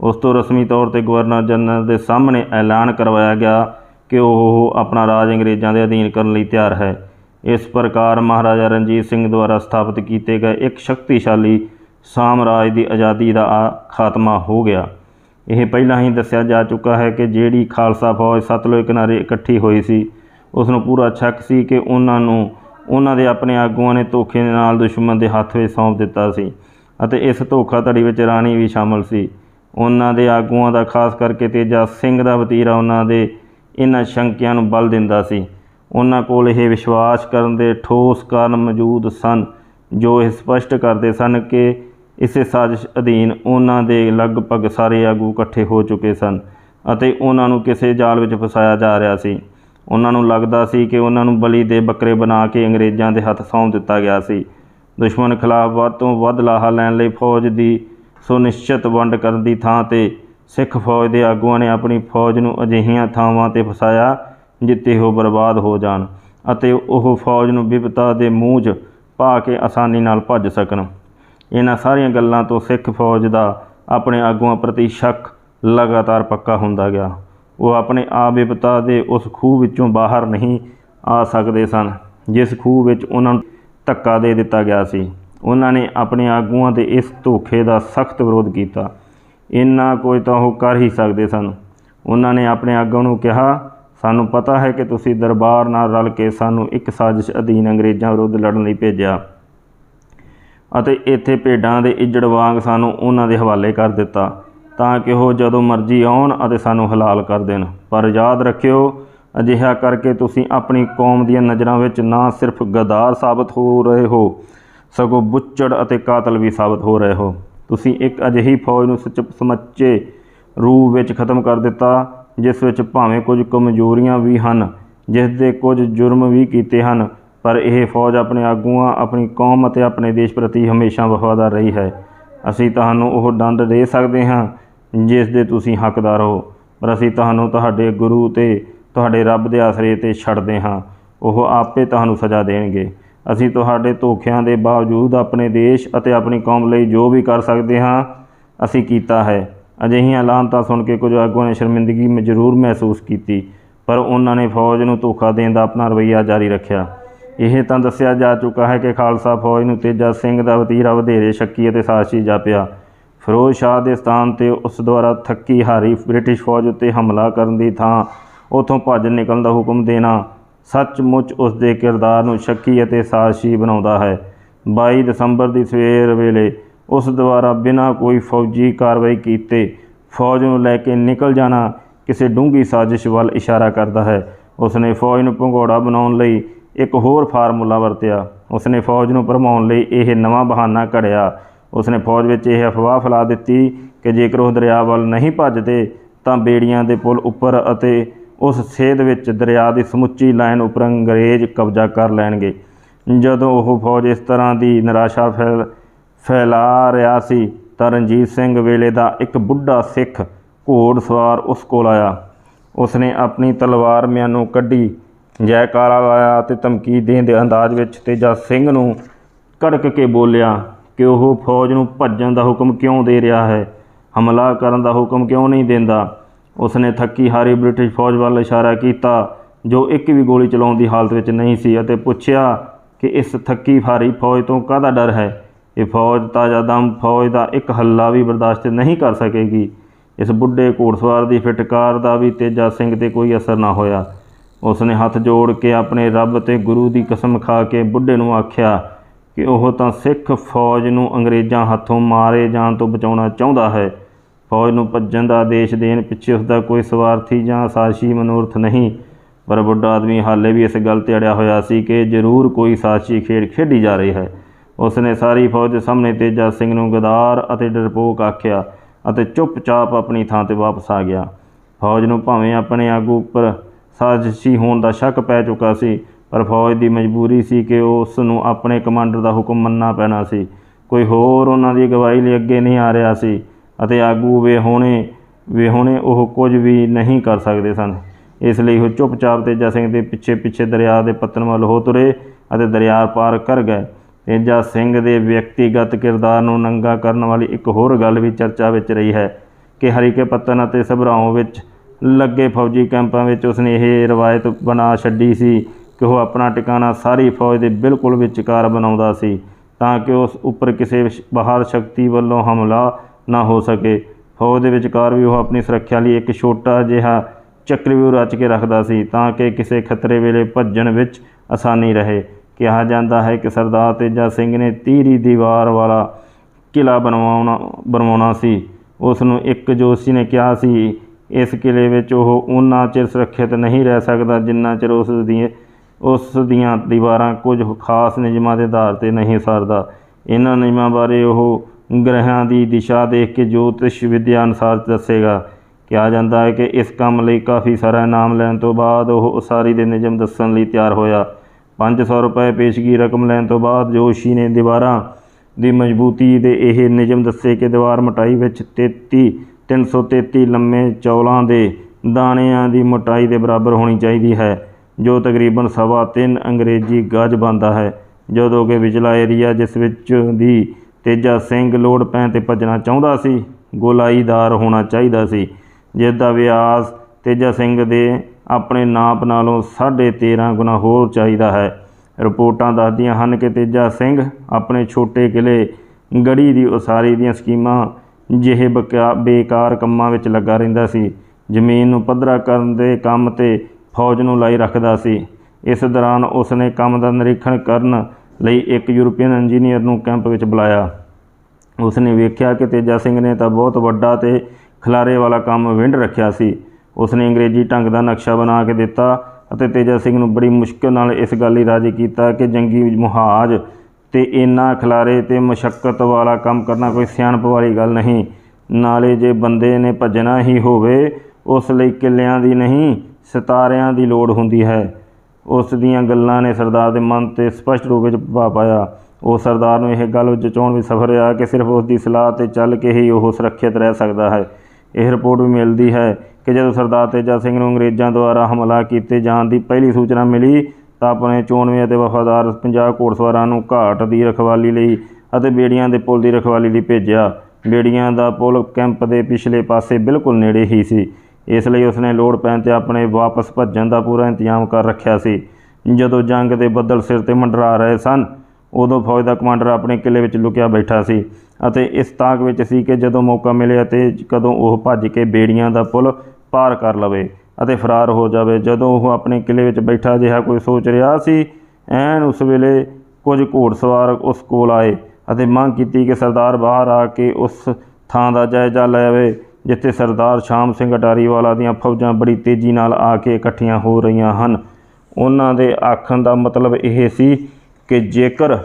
ਉਸ ਤੋਂ ਰਸਮੀ ਤੌਰ ਤੇ ਗਵਰਨਰ ਜਨਰਲ ਦੇ ਸਾਹਮਣੇ ਐਲਾਨ ਕਰਵਾਇਆ ਗਿਆ ਕਿ ਉਹ ਆਪਣਾ ਰਾਜ ਅੰਗਰੇਜ਼ਾਂ ਦੇ ਅਧੀਨ ਕਰਨ ਲਈ ਤਿਆਰ ਹੈ। ਇਸ ਪ੍ਰਕਾਰ ਮਹਾਰਾਜਾ ਰਣਜੀਤ ਸਿੰਘ ਦੁਆਰਾ ਸਥਾਪਿਤ ਕੀਤੇ ਗਏ ਇੱਕ ਸ਼ਕਤੀਸ਼ਾਲੀ ਸਾਮਰਾਜ ਦੀ ਆਜ਼ਾਦੀ ਦਾ ਆ- ਖਾਤਮਾ ਹੋ ਗਿਆ। ਇਹ ਪਹਿਲਾਂ ਹੀ ਦੱਸਿਆ ਜਾ ਚੁੱਕਾ ਹੈ ਕਿ ਜਿਹੜੀ ਖਾਲਸਾ ਫੌਜ ਸਤਲੁਜ ਕਿਨਾਰੇ ਇਕੱਠੀ ਹੋਈ ਸੀ ਉਸ ਨੂੰ ਪੂਰਾ ਸ਼ੱਕ ਸੀ ਕਿ ਉਹਨਾਂ ਨੂੰ ਉਹਨਾਂ ਦੇ ਆਪਣੇ ਆਗੂਆਂ ਨੇ ਧੋਖੇ ਨਾਲ ਦੁਸ਼ਮਣ ਦੇ ਹੱਥ ਵਿੱਚ ਸੌਂਪ ਦਿੱਤਾ ਸੀ ਅਤੇ ਇਸ ਧੋਖਾਧੜੀ ਵਿੱਚ ਰਾਣੀ ਵੀ ਸ਼ਾਮਲ ਸੀ। ਉਹਨਾਂ ਦੇ ਆਗੂਆਂ ਦਾ ਖਾਸ ਕਰਕੇ ਤੇਜਾ ਸਿੰਘ ਦਾ ਵਤੀਰਾ ਉਹਨਾਂ ਦੇ ਇਹਨਾਂ ਸ਼ੰਕਿਆਂ ਨੂੰ ਬਲ ਦਿੰਦਾ ਸੀ। ਉਹਨਾਂ ਕੋਲ ਇਹ ਵਿਸ਼ਵਾਸ ਕਰਨ ਦੇ ਠੋਸ ਕਾਰਨ ਮੌਜੂਦ ਸਨ, ਜੋ ਇਹ ਸਪਸ਼ਟ ਕਰਦੇ ਸਨ ਕਿ ਇਸੇ ਸਾਜ਼ਿਸ਼ ਅਧੀਨ ਉਹਨਾਂ ਦੇ ਲਗਭਗ ਸਾਰੇ ਆਗੂ ਇਕੱਠੇ ਹੋ ਚੁੱਕੇ ਸਨ ਅਤੇ ਉਹਨਾਂ ਨੂੰ ਕਿਸੇ ਜਾਲ ਵਿੱਚ ਫਸਾਇਆ ਜਾ ਰਿਹਾ ਸੀ। ਉਹਨਾਂ ਨੂੰ ਲੱਗਦਾ ਸੀ ਕਿ ਉਹਨਾਂ ਨੂੰ ਬਲੀ ਦੇ ਬੱਕਰੇ ਬਣਾ ਕੇ ਅੰਗਰੇਜ਼ਾਂ ਦੇ ਹੱਥ ਸੌਂਪ ਦਿੱਤਾ ਗਿਆ ਸੀ। ਦੁਸ਼ਮਣ ਖਿਲਾਫ ਵੱਧ ਤੋਂ ਵੱਧ ਲਾਹਾ ਲੈਣ ਲਈ ਫੌਜ ਦੀ ਸੁਨਿਸ਼ਚਿਤ ਵੰਡ ਕਰਨ ਦੀ ਥਾਂ ਤੇ ਸਿੱਖ ਫੌਜ ਦੇ ਆਗੂਆਂ ਨੇ ਆਪਣੀ ਫੌਜ ਨੂੰ ਅਜਿਹੀਆਂ ਥਾਵਾਂ ਤੇ ਫਸਾਇਆ ਜਿੱਥੇ ਉਹ ਬਰਬਾਦ ਹੋ ਜਾਣ ਅਤੇ ਉਹ ਫੌਜ ਨੂੰ ਵਿਪਤਾ ਦੇ ਮੂੰਹ 'ਚ ਪਾ ਕੇ ਆਸਾਨੀ ਨਾਲ ਭੱਜ ਸਕਣ। ਇਹਨਾਂ ਸਾਰੀਆਂ ਗੱਲਾਂ ਤੋਂ ਸਿੱਖ ਫੌਜ ਦਾ ਆਪਣੇ ਆਗੂਆਂ ਪ੍ਰਤੀ ਸ਼ੱਕ ਲਗਾਤਾਰ ਪੱਕਾ ਹੁੰਦਾ ਗਿਆ। ਉਹ ਆਪਣੇ ਆਪ ਵਿਪਤਾ ਦੇ ਉਸ ਖੂਹ ਵਿੱਚੋਂ ਬਾਹਰ ਨਹੀਂ ਆ ਸਕਦੇ ਸਨ, ਜਿਸ ਖੂਹ ਵਿੱਚ ਉਹਨਾਂ ਨੂੰ ਧੱਕਾ ਦੇ ਦਿੱਤਾ ਗਿਆ ਸੀ। ਉਹਨਾਂ ਨੇ ਆਪਣੇ ਆਗੂਆਂ ਦੇ ਇਸ ਧੋਖੇ ਦਾ ਸਖਤ ਵਿਰੋਧ ਕੀਤਾ। ਇੰਨਾ ਕੋਈ ਤਾਂ ਉਹ ਕਰ ਹੀ ਸਕਦੇ ਸਨ। ਉਹਨਾਂ ਨੇ ਆਪਣੇ ਆਗੂਆਂ ਨੂੰ ਕਿਹਾ, ਸਾਨੂੰ ਪਤਾ ਹੈ ਕਿ ਤੁਸੀਂ ਦਰਬਾਰ ਨਾਲ ਰਲ ਕੇ ਸਾਨੂੰ ਇੱਕ ਸਾਜ਼ਿਸ਼ ਅਧੀਨ ਅੰਗਰੇਜ਼ਾਂ ਵਿਰੁੱਧ ਲੜਨ ਲਈ ਭੇਜਿਆ ਅਤੇ ਇੱਥੇ ਭੇਡਾਂ ਦੇ ਇੱਜੜ ਵਾਂਗ ਸਾਨੂੰ ਉਹਨਾਂ ਦੇ ਹਵਾਲੇ ਕਰ ਦਿੱਤਾ। ਤਾਂ ਕਿ ਉਹ ਜਦੋਂ ਮਰਜ਼ੀ ਆਉਣ ਅਤੇ ਸਾਨੂੰ ਹਲਾਲ ਕਰ ਦੇਣ। ਪਰ ਯਾਦ ਰੱਖਿਓ, ਅਜਿਹਾ ਕਰਕੇ ਤੁਸੀਂ ਆਪਣੀ ਕੌਮ ਦੀਆਂ ਨਜ਼ਰਾਂ ਵਿੱਚ ਨਾ ਸਿਰਫ ਗਦਾਰ ਸਾਬਤ ਹੋ ਰਹੇ ਹੋ, ਸਗੋਂ ਬੁੱਚੜ ਅਤੇ ਕਾਤਲ ਵੀ ਸਾਬਤ ਹੋ ਰਹੇ ਹੋ। ਤੁਸੀਂ ਇੱਕ ਅਜਿਹੀ ਫੌਜ ਨੂੰ ਸੱਚ, ਸਮੱਚੇ ਰੂਪ ਵਿੱਚ ਖਤਮ ਕਰ ਦਿੱਤਾ, ਜਿਸ ਵਿੱਚ ਭਾਵੇਂ ਕੁਝ ਕਮਜ਼ੋਰੀਆਂ ਵੀ ਹਨ, ਜਿਸ ਦੇ ਕੁਝ ਜੁਰਮ ਵੀ ਕੀਤੇ ਹਨ, ਪਰ ਇਹ ਫੌਜ ਆਪਣੇ ਆਗੂਆਂ, ਆਪਣੀ ਕੌਮ ਅਤੇ ਆਪਣੇ ਦੇਸ਼ ਪ੍ਰਤੀ ਹਮੇਸ਼ਾ ਵਫਾਦਾਰ ਰਹੀ ਹੈ। ਅਸੀਂ ਤੁਹਾਨੂੰ ਉਹ ਦੰਡ ਦੇ ਸਕਦੇ ਹਾਂ ਜਿਸ ਦੇ ਤੁਸੀਂ ਹੱਕਦਾਰ ਹੋ। ਪਰ ਅਸੀਂ ਤੁਹਾਨੂੰ ਤੁਹਾਡੇ ਗੁਰੂ ਤੇ ਤੁਹਾਡੇ ਰੱਬ ਦੇ ਆਸਰੇ ਤੇ ਛੱਡਦੇ ਹਾਂ। ਉਹ ਆਪੇ ਤੁਹਾਨੂੰ ਸਜ਼ਾ ਦੇਣਗੇ। ਅਸੀਂ ਤੁਹਾਡੇ ਧੋਖਿਆਂ ਦੇ ਬਾਵਜੂਦ ਆਪਣੇ ਦੇਸ਼ ਅਤੇ ਆਪਣੀ ਕੌਮ ਲਈ ਜੋ ਵੀ ਕਰ ਸਕਦੇ ਹਾਂ, ਅਸੀਂ ਕੀਤਾ ਹੈ। ਅਜਿਹੀਆਂ ਐਲਾਨਤਾ ਸੁਣ ਕੇ ਕੁਝ ਆਗੂਆਂ ਨੇ ਸ਼ਰਮਿੰਦਗੀ ਮ- ਜ਼ਰੂਰ ਮਹਿਸੂਸ ਕੀਤੀ, ਪਰ ਉਹਨਾਂ ਨੇ ਫੌਜ ਨੂੰ ਧੋਖਾ ਦੇਣ ਦਾ ਆਪਣਾ ਰਵੱਈਆ ਜਾਰੀ ਰੱਖਿਆ। ਇਹ ਤਾਂ ਦੱਸਿਆ ਜਾ ਚੁੱਕਾ ਹੈ ਕਿ ਖਾਲਸਾ ਫੌਜ ਨੂੰ ਤੇਜਾ ਸਿੰਘ ਦਾ ਵਤੀਰਾ ਵਧੇਰੇ ਸ਼ੱਕੀ ਅਤੇ ਸਾਜ਼ਿਸ਼ੀ ਜਾਪਿਆ। ਫਿਰੋਜ਼ ਸ਼ਾਹ ਦੇ ਸਥਾਨ ਤੇ ਉਸ ਦੁਆਰਾ ਥੱਕੀ ਹਾਰੀ ਬ੍ਰਿਟਿਸ਼ ਫੌਜ ਉੱਤੇ ਹਮਲਾ ਕਰਨ ਦੀ ਥਾਂ ਉਥੋਂ ਭੱਜ ਨਿਕਲਣ ਦਾ ਹੁਕਮ ਦੇਣਾ ਸੱਚਮੁੱਚ ਉਸ ਦੇ ਕਿਰਦਾਰ ਨੂੰ ਸ਼ੱਕੀ ਅਤੇ ਸਾਜਸ਼ੀ ਬਣਾਉਂਦਾ ਹੈ। 22 ਦਸੰਬਰ ਦੀ ਸਵੇਰ ਵੇਲੇ ਉਸ ਦੁਆਰਾ ਬਿਨਾਂ ਕੋਈ ਫੌਜੀ ਕਾਰਵਾਈ ਕੀਤੇ ਫੌਜ ਨੂੰ ਲੈ ਕੇ ਨਿਕਲ ਜਾਣਾ ਕਿਸੇ ਡੂੰਘੀ ਸਾਜ਼ਿਸ਼ ਵੱਲ ਇਸ਼ਾਰਾ ਕਰਦਾ ਹੈ। ਉਸਨੇ ਫੌਜ ਨੂੰ ਭੰਗੋੜਾ ਬਣਾਉਣ ਲਈ ਇੱਕ ਹੋਰ ਫਾਰਮੂਲਾ ਵਰਤਿਆ। ਉਸਨੇ ਫੌਜ ਨੂੰ ਭਰਮਾਉਣ ਲਈ ਇਹ ਨਵਾਂ ਬਹਾਨਾ ਘੜਿਆ ਉਸਨੇ ਫੌਜ ਵਿੱਚ ਇਹ ਅਫਵਾਹ ਫੈਲਾ ਦਿੱਤੀ ਕਿ ਜੇਕਰ ਉਹ ਦਰਿਆ ਵੱਲ ਨਹੀਂ ਭੱਜਦੇ, ਤਾਂ ਬੇੜੀਆਂ ਦੇ ਪੁਲ ਉੱਪਰ ਅਤੇ ਉਸ ਸੇਧ ਵਿੱਚ ਦਰਿਆ ਦੀ ਸਮੁੱਚੀ ਲਾਈਨ ਉੱਪਰ ਅੰਗਰੇਜ਼ ਕਬਜ਼ਾ ਕਰ ਲੈਣਗੇ। ਜਦੋਂ ਉਹ ਫੌਜ ਇਸ ਤਰ੍ਹਾਂ ਦੀ ਨਿਰਾਸ਼ਾ ਫੈਲ, ਫੈਲਾ ਰਿਹਾ ਸੀ, ਤਾਂ ਰਣਜੀਤ ਸਿੰਘ ਵੇਲੇ ਦਾ ਇੱਕ ਬੁੱਢਾ ਸਿੱਖ ਘੋੜ ਸਵਾਰ ਉਸ ਕੋਲ ਆਇਆ। ਉਸਨੇ ਆਪਣੀ ਤਲਵਾਰ ਮਿਆਨੋਂ ਕੱਢੀ, ਜੈਕਾਰਾ ਲਾਇਆ ਅਤੇ ਧਮਕੀ ਦੇਣ ਦੇ ਅੰਦਾਜ਼ ਵਿੱਚ ਤੇਜਾ ਸਿੰਘ ਨੂੰ ਕੜਕ ਕੇ ਬੋਲਿਆ ਕਿ ਉਹ ਫੌਜ ਨੂੰ ਭੱਜਣ ਦਾ ਹੁਕਮ ਕਿਉਂ ਦੇ ਰਿਹਾ ਹੈ? ਹਮਲਾ ਕਰਨ ਦਾ ਹੁਕਮ ਕਿਉਂ ਨਹੀਂ ਦਿੰਦਾ? ਉਸਨੇ ਥੱਕੀ ਹਾਰੀ ਬ੍ਰਿਟਿਸ਼ ਫੌਜ ਵੱਲ ਇਸ਼ਾਰਾ ਕੀਤਾ, ਜੋ ਇੱਕ ਵੀ ਗੋਲੀ ਚਲਾਉਣ ਦੀ ਹਾਲਤ ਵਿੱਚ ਨਹੀਂ ਸੀ ਅਤੇ ਪੁੱਛਿਆ ਕਿ ਇਸ ਥੱਕੀ ਹਾਰੀ ਫੌਜ ਤੋਂ ਕਾਹਦਾ ਡਰ ਹੈ? ਇਹ ਫੌਜ ਤਾਜ਼ਾ ਦਮ ਫੌਜ ਦਾ ਇੱਕ ਹੱਲਾ ਵੀ ਬਰਦਾਸ਼ਤ ਨਹੀਂ ਕਰ ਸਕੇਗੀ। ਇਸ ਬੁੱਢੇ ਘੋੜਸਵਾਰ ਦੀ ਫਟਕਾਰ ਦਾ ਵੀ ਤੇਜਾ ਸਿੰਘ ਤੇ ਕੋਈ ਅਸਰ ਨਾ ਹੋਇਆ। ਉਸਨੇ ਹੱਥ ਜੋੜ ਕੇ ਆਪਣੇ ਰੱਬ ਤੇ ਗੁਰੂ ਦੀ ਕਸਮ ਖਾ ਕੇ ਬੁੱਢੇ ਨੂੰ ਆਖਿਆ ਕਿ ਉਹ ਤਾਂ ਸਿੱਖ ਫੌਜ ਨੂੰ ਅੰਗਰੇਜ਼ਾਂ ਹੱਥੋਂ ਮਾਰੇ ਜਾਣ ਤੋਂ ਬਚਾਉਣਾ ਚਾਹੁੰਦਾ ਹੈ। ਫੌਜ ਨੂੰ ਭੱਜਣ ਦਾ ਆਦੇਸ਼ ਦੇਣ ਪਿੱਛੇ ਉਸ ਦਾ ਕੋਈ ਸਵਾਰਥੀ ਜਾਂ ਸਾਜ਼ਿਸ਼ੀ ਮਨੋਰਥ ਨਹੀਂ। ਪਰ ਬੁੱਢਾ ਆਦਮੀ ਹਾਲੇ ਵੀ ਇਸ ਗੱਲ ਤੇ ਅੜਿਆ ਹੋਇਆ ਸੀ ਕਿ ਜ਼ਰੂਰ ਕੋਈ ਸਾਜ਼ਿਸ਼ੀ ਖੇਡ ਖੇਡੀ ਜਾ ਰਹੀ ਹੈ। ਉਸ ਨੇ ਸਾਰੀ ਫੌਜ ਦੇ ਸਾਹਮਣੇ ਤੇਜਾ ਸਿੰਘ ਨੂੰ ਗਦਾਰ ਅਤੇ ਡਰਪੋਕ ਆਖਿਆ ਅਤੇ ਚੁੱਪਚਾਪ ਆਪਣੀ ਥਾਂ ਤੇ ਵਾਪਸ ਆ ਗਿਆ। ਫੌਜ ਨੂੰ ਭਾਵੇਂ ਆਪਣੇ ਆਗੂ ਉੱਪਰ ਸਾਜ਼ਿਸ਼ੀ ਹੋਣ ਦਾ ਸ਼ੱਕ ਪੈ ਚੁੱਕਾ ਸੀ ਪਰ ਫੌਜ ਦੀ ਮਜਬੂਰੀ ਸੀ ਕਿ ਉਸ ਨੂੰ ਆਪਣੇ ਕਮਾਂਡਰ ਦਾ ਹੁਕਮ ਮੰਨਣਾ ਪੈਣਾ ਸੀ। ਕੋਈ ਹੋਰ ਉਹਨਾਂ ਦੀ ਅਗਵਾਈ ਲਈ ਅੱਗੇ ਨਹੀਂ ਆ ਰਿਹਾ ਸੀ ਅਤੇ ਆਗੂ ਵਿਹੋਣੇ ਵਿਹੋਣੇ ਉਹ ਕੁਝ ਵੀ ਨਹੀਂ ਕਰ ਸਕਦੇ ਸਨ। ਇਸ ਲਈ ਉਹ ਚੁੱਪਚਾਪ ਤੇਜਾ ਸਿੰਘ ਦੇ ਪਿੱਛੇ ਪਿੱਛੇ ਦਰਿਆ ਦੇ ਪਤਨ ਵੱਲ ਹੋ ਤੁਰੇ ਅਤੇ ਦਰਿਆ ਪਾਰ ਕਰ ਗਏ। ਤੇਜਾ ਸਿੰਘ ਦੇ ਵਿਅਕਤੀਗਤ ਕਿਰਦਾਰ ਨੂੰ ਨੰਗਾ ਕਰਨ ਵਾਲੀ ਇੱਕ ਹੋਰ ਗੱਲ ਵੀ ਚਰਚਾ ਵਿੱਚ ਰਹੀ ਹੈ ਕਿ ਹਰੀਕੇ ਪੱਤਨ ਅਤੇ ਸਭਰਾਓਂ ਵਿੱਚ ਲੱਗੇ ਫੌਜੀ ਕੈਂਪਾਂ ਵਿੱਚ ਉਸਨੇ ਇਹ ਰਵਾਇਤ ਬਣਾ ਛੱਡੀ ਸੀ ਕਿ ਉਹ ਆਪਣਾ ਟਿਕਾਣਾ ਸਾਰੀ ਫੌਜ ਦੇ ਬਿਲਕੁਲ ਵਿਚਕਾਰ ਬਣਾਉਂਦਾ ਸੀ ਤਾਂ ਕਿ ਉਸ ਉੱਪਰ ਕਿਸੇ ਬਾਹਰ ਸ਼ਕਤੀ ਵੱਲੋਂ ਹਮਲਾ ਨਾ ਹੋ ਸਕੇ। ਫੌਜ ਦੇ ਵਿਚਕਾਰ ਵੀ ਉਹ ਆਪਣੀ ਸੁਰੱਖਿਆ ਲਈ ਇੱਕ ਛੋਟਾ ਜਿਹਾ ਚੱਕਰਵਿਊਹ ਰਚ ਕੇ ਰੱਖਦਾ ਸੀ ਤਾਂ ਕਿ ਕਿਸੇ ਖਤਰੇ ਵੇਲੇ ਭੱਜਣ ਵਿੱਚ ਆਸਾਨੀ ਰਹੇ। ਕਿਹਾ ਜਾਂਦਾ ਹੈ ਕਿ ਸਰਦਾਰ ਤੇਜਾ ਸਿੰਘ ਨੇ ਤੀਰੀ ਦੀਵਾਰ ਵਾਲਾ ਕਿਲਾ ਬਣਵਾਉਣਾ ਬਣਵਾਉਣਾ ਸੀ। ਉਸ ਨੂੰ ਇੱਕ ਜੋਸ਼ੀ ਨੇ ਕਿਹਾ ਸੀ, ਇਸ ਕਿਲੇ ਵਿੱਚ ਉਹ ਉਨਾ ਚਿਰ ਸੁਰੱਖਿਅਤ ਨਹੀਂ ਰਹਿ ਸਕਦਾ ਜਿੰਨਾ ਚਿਰ ਉਸ ਦੀ ਉਸ ਦੀਆਂ ਦੀਵਾਰਾਂ ਕੁਝ ਖਾਸ ਨਿਯਮਾਂ ਦੇ ਆਧਾਰ ਤੇ ਨਹੀਂ ਸਰਦਾ। ਇਹਨਾਂ ਨਿਯਮਾਂ ਬਾਰੇ ਉਹ ਗ੍ਰਹਿਆਂ ਦੀ ਦਿਸ਼ਾ ਦੇਖ ਕੇ ਜੋਤਿਸ਼ ਵਿਦਿਆ ਅਨੁਸਾਰ ਦੱਸੇਗਾ। ਕਿਹਾ ਜਾਂਦਾ ਹੈ ਕਿ ਇਸ ਕੰਮ ਲਈ ਕਾਫੀ ਸਾਰਾ ਇਨਾਮ ਲੈਣ ਤੋਂ ਬਾਅਦ ਉਹ ਉਸਾਰੀ ਦੇ ਨਿਯਮ ਦੱਸਣ ਲਈ ਤਿਆਰ ਹੋਇਆ। 500 ਰੁਪਏ ਪੇਸ਼ਗੀ ਰਕਮ ਲੈਣ ਤੋਂ ਬਾਅਦ ਜੋਸ਼ੀ ਨੇ ਦੀਵਾਰਾਂ ਦੀ ਮਜ਼ਬੂਤੀ ਦੇ ਇਹ ਨਿਯਮ ਦੱਸੇ ਕਿ ਦੀਵਾਰ ਮੋਟਾਈ ਵਿੱਚ 33 333 ਲੰਮੇ ਚੌਲਾਂ ਦੇ ਦਾਣਿਆਂ ਦੀ ਮੋਟਾਈ ਦੇ ਬਰਾਬਰ ਹੋਣੀ ਚਾਹੀਦੀ ਹੈ। ਜੋ ਤਕਰੀਬਨ ਸਵਾ ਤਿੰਨ ਅੰਗਰੇਜ਼ੀ ਗਜ ਬਣਦਾ ਹੈ। ਜਦੋਂ ਕਿ ਵਿਚਲਾ ਏਰੀਆ ਜਿਸ ਵਿੱਚ ਦੀ ਤੇਜਾ ਸਿੰਘ ਲੋੜ ਪੈਣ ਤੇ ਭੱਜਣਾ ਚਾਹੁੰਦਾ ਸੀ, ਗੋਲਾਈਦਾਰ ਹੋਣਾ ਚਾਹੀਦਾ ਸੀ। ਜਿਸ ਦਾ ਵਿਆਸ ਤੇਜਾ ਸਿੰਘ ਦੇ ਆਪਣੇ ਨਾਪ ਨਾਲੋਂ 13.5 ਗੁਣਾ ਹੋਰ ਚਾਹੀਦਾ ਹੈ। ਰਿਪੋਰਟਾਂ ਦੱਸਦੀਆਂ ਹਨ ਕਿ ਤੇਜਾ ਸਿੰਘ ਆਪਣੇ ਛੋਟੇ ਕਿਲੇ ਗੜੀ ਦੀ ਉਸਾਰੀ ਦੀਆਂ ਸਕੀਮਾਂ ਜਿਹੇ ਬਕਾ- ਬੇਕਾਰ ਕੰਮਾਂ ਵਿੱਚ ਲੱਗਾ ਰਹਿੰਦਾ ਸੀ। ਜ਼ਮੀਨ ਨੂੰ ਪੱਧਰਾ ਕਰਨ ਦੇ ਕੰਮ ਤੇ ਫੌਜ ਨੂੰ ਲਾਈ ਰੱਖਦਾ ਸੀ। ਇਸ ਦੌਰਾਨ ਉਸ ਨੇ ਕੰਮ ਦਾ ਨਿਰੀਖਣ ਕਰਨ ਲਈ ਇੱਕ ਯੂਰਪੀਅਨ ਇੰਜੀਨੀਅਰ ਨੂੰ ਕੈਂਪ ਵਿੱਚ ਬੁਲਾਇਆ। ਉਸ ਨੇ ਵੇਖਿਆ ਕਿ ਤੇਜਾ ਸਿੰਘ ਨੇ ਤਾਂ ਬਹੁਤ ਵੱਡਾ ਤੇ ਖਿਲਾਰੇ ਵਾਲਾ ਕੰਮ ਵਿੰਡ ਰੱਖਿਆ ਸੀ। ਉਸ ਨੇ ਅੰਗਰੇਜ਼ੀ ਢੰਗ ਦਾ ਨਕਸ਼ਾ ਬਣਾ ਕੇ ਦਿੱਤਾ ਅਤੇ ਤੇਜਾ ਸਿੰਘ ਨੂੰ ਬੜੀ ਮੁਸ਼ਕਲ ਨਾਲ ਇਸ ਗੱਲ ਲਈ ਰਾਜੀ ਕੀਤਾ ਕਿ ਜੰਗੀ ਮੁਹਾਜ਼ ਤੇ ਇੰਨਾ ਖਿਲਾਰੇ ਤੇ ਮੁਸ਼ਕਲ ਵਾਲਾ ਕੰਮ ਕਰਨਾ ਕੋਈ ਸਿਆਣਪ ਵਾਲੀ ਗੱਲ ਨਹੀਂ। ਨਾਲੇ ਜੇ ਬੰਦੇ ਨੇ ਭੱਜਣਾ ਹੀ ਹੋਵੇ, ਉਸ ਲਈ ਕਿੱਲਿਆਂ ਦੀ ਨਹੀਂ ਸਿਤਾਰਿਆਂ ਦੀ ਲੋੜ ਹੁੰਦੀ ਹੈ। ਉਸ ਦੀਆਂ ਗੱਲਾਂ ਨੇ ਸਰਦਾਰ ਦੇ ਮਨ ਤੇ ਸਪਸ਼ਟ ਰੂਪ ਵਿੱਚ ਪ੍ਰਭਾਵ ਪਾਇਆ। ਉਹ ਸਰਦਾਰ ਨੂੰ ਇਹ ਗੱਲ ਜਚਾਉਣ ਵਿੱਚ ਸਫਲ ਰਿਹਾ ਕਿ ਸਿਰਫ ਉਸ ਦੀ ਸਲਾਹ ਤੇ ਚੱਲ ਕੇ ਹੀ ਉਹ ਸੁਰੱਖਿਅਤ ਰਹਿ ਸਕਦਾ ਹੈ। ਇਹ ਰਿਪੋਰਟ ਵੀ ਮਿਲਦੀ ਹੈ ਕਿ ਜਦੋਂ ਸਰਦਾਰ ਤੇਜਾ ਸਿੰਘ ਨੂੰ ਅੰਗਰੇਜ਼ਾਂ ਦੁਆਰਾ ਹਮਲਾ ਕੀਤੇ ਜਾਣ ਦੀ ਪਹਿਲੀ ਸੂਚਨਾ ਮਿਲੀ, ਤਾਂ ਆਪਣੇ ਚੋਣਵੇਂ ਅਤੇ ਵਫਾਦਾਰ 50 ਘੋੜਸਵਾਰਾਂ ਨੂੰ ਘਾਟ ਦੀ ਰਖਵਾਲੀ ਲਈ ਅਤੇ ਬੇੜੀਆਂ ਦੇ ਪੁਲ ਦੀ ਰਖਵਾਲੀ ਲਈ ਭੇਜਿਆ। ਬੇੜੀਆਂ ਦਾ ਪੁਲ ਕੈਂਪ ਦੇ ਪਿਛਲੇ ਪਾਸੇ ਬਿਲਕੁਲ ਨੇੜੇ ਹੀ ਸੀ। ਇਸ ਲਈ ਉਸਨੇ ਲੋੜ ਪੈਣ ਤੇ ਆਪਣੇ ਵਾਪਸ ਭੱਜਣ ਦਾ ਪੂਰਾ ਇੰਤਜ਼ਾਮ ਕਰ ਰੱਖਿਆ ਸੀ। ਜਦੋਂ ਜੰਗ ਦੇ ਬੱਦਲ ਸਿਰ ਤੇ ਮੰਡਰਾ ਰਹੇ ਸਨ, ਉਦੋਂ ਫੌਜ ਦਾ ਕਮਾਂਡਰ ਆਪਣੇ ਕਿਲੇ ਵਿੱਚ ਲੁਕਿਆ ਬੈਠਾ ਸੀ ਅਤੇ ਇਸ ਤਾਕ ਵਿੱਚ ਸੀ ਕਿ ਜਦੋਂ ਮੌਕਾ ਮਿਲੇ ਅਤੇ ਕਦੋਂ ਉਹ ਭੱਜ ਕੇ ਬੇੜੀਆਂ ਦਾ ਪੁਲ ਪਾਰ ਕਰ ਲਵੇ ਅਤੇ ਫਰਾਰ ਹੋ ਜਾਵੇ। ਜਦੋਂ ਉਹ ਆਪਣੇ ਕਿਲੇ ਵਿੱਚ ਬੈਠਾ ਜਿਹਾ ਕੋਈ ਸੋਚ ਰਿਹਾ ਸੀ, ਐਨ ਉਸ ਵੇਲੇ ਕੁਝ ਘੋੜਸਵਾਰ ਉਸ ਕੋਲ ਆਏ ਅਤੇ ਮੰਗ ਕੀਤੀ ਕਿ ਸਰਦਾਰ ਬਾਹਰ ਆ ਕੇ ਉਸ ਥਾਂ ਦਾ ਜਾਇਜ਼ਾ ਲਵੇ ਜਿੱਥੇ ਸਰਦਾਰ ਸ਼ਾਮ ਸਿੰਘ ਅਟਾਰੀਵਾਲਾ ਦੀਆਂ ਫੌਜਾਂ ਬੜੀ ਤੇਜ਼ੀ ਨਾਲ ਆ ਕੇ ਇਕੱਠੀਆਂ ਹੋ ਰਹੀਆਂ ਹਨ। ਉਹਨਾਂ ਦੇ ਆਖਣ ਦਾ ਮਤਲਬ ਇਹ ਸੀ ਕਿ ਜੇਕਰ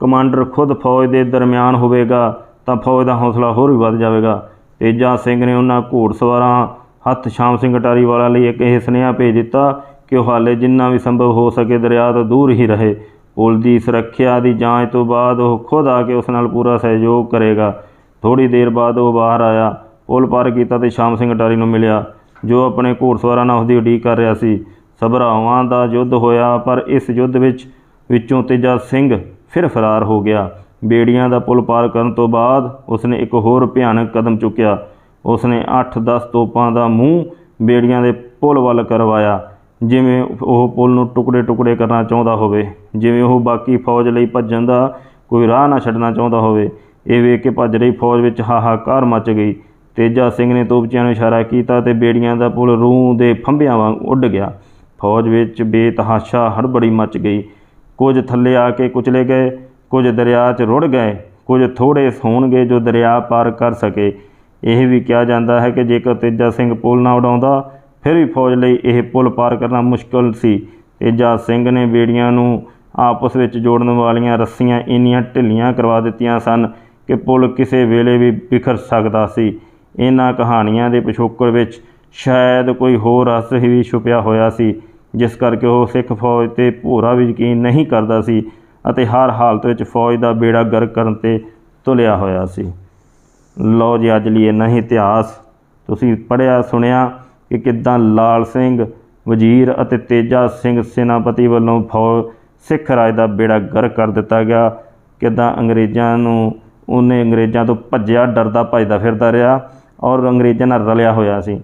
ਕਮਾਂਡਰ ਖੁਦ ਫੌਜ ਦੇ ਦਰਮਿਆਨ ਹੋਵੇਗਾ, ਤਾਂ ਫੌਜ ਦਾ ਹੌਸਲਾ ਹੋਰ ਵੀ ਵੱਧ ਜਾਵੇਗਾ। ਤੇਜਾ ਸਿੰਘ ਨੇ ਉਹਨਾਂ ਘੋੜਸਵਾਰਾਂ ਹੱਥ ਸ਼ਾਮ ਸਿੰਘ ਅਟਾਰੀਵਾਲਾ ਲਈ ਇੱਕ ਇਹ ਸੁਨੇਹਾ ਭੇਜ ਦਿੱਤਾ ਕਿ ਉਹ ਹਾਲੇ ਜਿੰਨਾ ਵੀ ਸੰਭਵ ਹੋ ਸਕੇ ਦਰਿਆ ਤੋਂ ਦੂਰ ਹੀ ਰਹੇ। ਪੁਲ ਦੀ ਸੁਰੱਖਿਆ ਦੀ ਜਾਂਚ ਤੋਂ ਬਾਅਦ ਉਹ ਖੁਦ ਆ ਕੇ ਉਸ ਨਾਲ ਪੂਰਾ ਸਹਿਯੋਗ ਕਰੇਗਾ। ਥੋੜੀ ਦੇਰ ਬਾਅਦ ਉਹ ਬਾਹਰ ਆਇਆ। ਪੁਲ ਪਾਰ ਕੀਤਾ ਤੇ ਸ਼ਾਮ ਸਿੰਘ ਅਟਾਰੀ ਨੂੰ ਮਿਲਿਆ, ਜੋ ਆਪਣੇ ਘੋੜਸਵਾਰਾਂ ਨਾਲ ਉਸਦੀ ਉਡੀਕ ਕਰ ਰਿਹਾ ਸੀ। ਸਭਰਾਵਾਂ ਦਾ ਯੁੱਧ ਹੋਇਆ, ਪਰ ਇਸ ਯੁੱਧ ਵਿੱਚ ਵਿੱਚੋਂ ਤੇਜਾ ਸਿੰਘ ਫਿਰ ਫਰਾਰ ਹੋ ਗਿਆ। ਬੇੜੀਆਂ ਦਾ ਪੁਲ ਪਾਰ ਕਰਨ ਤੋਂ ਬਾਅਦ ਉਸਨੇ ਇੱਕ ਹੋਰ ਭਿਆਨਕ ਕਦਮ ਚੁੱਕਿਆ। ਉਸਨੇ 8-10 ਤੋਪਾਂ ਦਾ ਮੂੰਹ ਬੇੜੀਆਂ ਦੇ ਪੁਲ ਵੱਲ ਕਰਵਾਇਆ, ਜਿਵੇਂ ਉਹ ਪੁਲ ਨੂੰ ਟੁਕੜੇ-ਟੁਕੜੇ ਕਰਨਾ ਚਾਹੁੰਦਾ ਹੋਵੇ, ਜਿਵੇਂ ਉਹ ਬਾਕੀ ਫੌਜ ਲਈ ਭੱਜਣ ਦਾ ਕੋਈ ਰਾਹ ਨਾ ਛੱਡਣਾ ਚਾਹੁੰਦਾ ਹੋਵੇ। ਇਹ ਵੇਖ ਕੇ ਭੱਜ ਰਹੀ ਫੌਜ ਵਿੱਚ ਹਾਹਾਕਾਰ ਮਚ ਗਈ। ਤੇਜਾ ਸਿੰਘ ਨੇ ਤੋਪਚਿਆਂ ਨੂੰ ਇਸ਼ਾਰਾ ਕੀਤਾ ਤੇ ਬੇੜੀਆਂ ਦਾ ਪੁਲ ਰੂਹ ਦੇ ਫੰਭਿਆਂ ਵਾਂਗ ਉੱਡ ਗਿਆ। ਫੌਜ ਵਿੱਚ ਬੇਤਹਾਸ਼ਾ ਹੜਬੜੀ ਮਚ ਗਈ। ਕੁਝ ਥੱਲੇ ਆ ਕੇ ਕੁਚਲੇ ਗਏ, ਕੁਝ ਦਰਿਆ 'ਚ ਰੁੜ ਗਏ, ਕੁਝ ਥੋੜੇ ਹੋਣਗੇ ਜੋ ਦਰਿਆ ਪਾਰ ਕਰ ਸਕੇ। ਇਹ ਵੀ ਕਿਹਾ ਜਾਂਦਾ ਹੈ ਕਿ ਜੇਕਰ ਤੇਜਾ ਸਿੰਘ ਪੁਲ ਨਾ ਉਡਾਉਂਦਾ, ਫਿਰ ਵੀ ਫੌਜ ਲਈ ਇਹ ਪੁਲ ਪਾਰ ਕਰਨਾ ਮੁਸ਼ਕਲ ਸੀ। ਤੇਜਾ ਸਿੰਘ ਨੇ ਬੇੜੀਆਂ ਨੂੰ ਆਪਸ ਵਿੱਚ ਜੋੜਨ ਵਾਲੀਆਂ ਰੱਸੀਆਂ ਇੰਨੀਆਂ ਢਿੱਲੀਆਂ ਕਰਵਾ ਦਿੱਤੀਆਂ ਸਨ ਕਿ ਪੁਲ ਕਿਸੇ ਵੇਲੇ ਵੀ ਬਿਖਰ ਸਕਦਾ ਸੀ। ਇਹਨਾਂ ਕਹਾਣੀਆਂ ਦੇ ਪਿਛੋਕੜ ਵਿੱਚ ਸ਼ਾਇਦ ਕੋਈ ਹੋਰ ਰਸ ਹੀ ਵੀ ਛੁਪਿਆ ਹੋਇਆ ਸੀ, ਜਿਸ ਕਰਕੇ ਉਹ ਸਿੱਖ ਫੌਜ ਤੇ ਭੋਰਾ ਵੀ ਯਕੀਨ ਨਹੀਂ ਕਰਦਾ ਸੀ ਅਤੇ ਹਰ ਹਾਲਤ ਵਿੱਚ ਫੌਜ ਦਾ ਬੇੜਾ ਗਰਕ ਕਰਨ ਤੇ ਤੁਲਿਆ ਹੋਇਆ ਸੀ। ਲਓ ਜੀ, ਅੱਜ ਲਈ ਇੰਨਾ ਹੀ ਇਤਿਹਾਸ। ਤੁਸੀਂ ਪੜ੍ਹਿਆ, ਸੁਣਿਆ ਕਿ ਕਿੱਦਾਂ ਲਾਲ ਸਿੰਘ, ਵਜ਼ੀਰ ਅਤੇ ਤੇਜਾ ਸਿੰਘ ਸੈਨਾਪਤੀ ਵੱਲੋਂ ਫੌਜ, ਸਿੱਖ ਰਾਜ ਦਾ ਬੇੜਾ ਗਰਕ ਕਰ ਦਿੱਤਾ ਗਿਆ। ਕਿੱਦਾਂ ਅੰਗਰੇਜ਼ਾਂ ਨੂੰ, ਉਹਨੇ ਅੰਗਰੇਜ਼ਾਂ ਤੋਂ ਭੱਜਿਆ, ਡਰਦਾ ਭੱਜਦਾ ਫਿਰਦਾ ਰਿਹਾ। ਔਰ ਅੰਗਰੇਜ਼ਾਂ ਨਾਲ ਰਲਿਆ ਹੋਇਆ ਸੀ।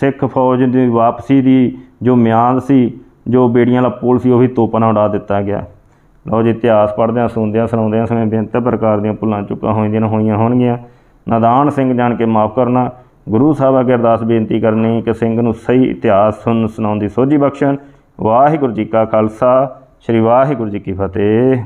ਸਿੱਖ ਫੌਜ ਦੀ ਵਾਪਸੀ ਦੀ ਜੋ ਮਿਆਦ ਸੀ, ਜੋ ਬੇੜੀਆਂ ਵਾਲਾ ਪੁਲ ਸੀ, ਉਹ ਵੀ ਤੋਪਾਂ ਨਾਲ ਉਡਾ ਦਿੱਤਾ ਗਿਆ। ਲਓ ਜੀ, ਇਤਿਹਾਸ ਪੜ੍ਹਦਿਆਂ, ਸੁਣਦਿਆਂ, ਸੁਣਾਉਂਦਿਆਂ ਸਮੇਂ ਬੇਨਤ ਪ੍ਰਕਾਰ ਦੀਆਂ ਭੁੱਲਾਂ ਚੁੱਕਾਂ ਹੋਈਆਂ ਹੋਈਆਂ ਹੋਣਗੀਆਂ। ਨਾਦਾਨ ਸਿੰਘ ਜਾਣ ਕੇ ਮਾਫ ਕਰਨਾ, ਗੁਰੂ ਸਾਹਿਬ ਅੱਗੇ ਅਰਦਾਸ ਬੇਨਤੀ ਕਰਨੀ ਕਿ ਸਿੰਘ ਨੂੰ ਸਹੀ ਇਤਿਹਾਸ ਸੁਣ, ਸੁਣਾਉਣ ਦੀ ਸੋਝੀ ਬਖਸ਼ਣ। ਵਾਹਿਗੁਰੂ ਜੀ ਕਾ ਖਾਲਸਾ, ਸ੍ਰੀ ਵਾਹਿਗੁਰੂ ਜੀ ਕੀ ਫਤਿਹ।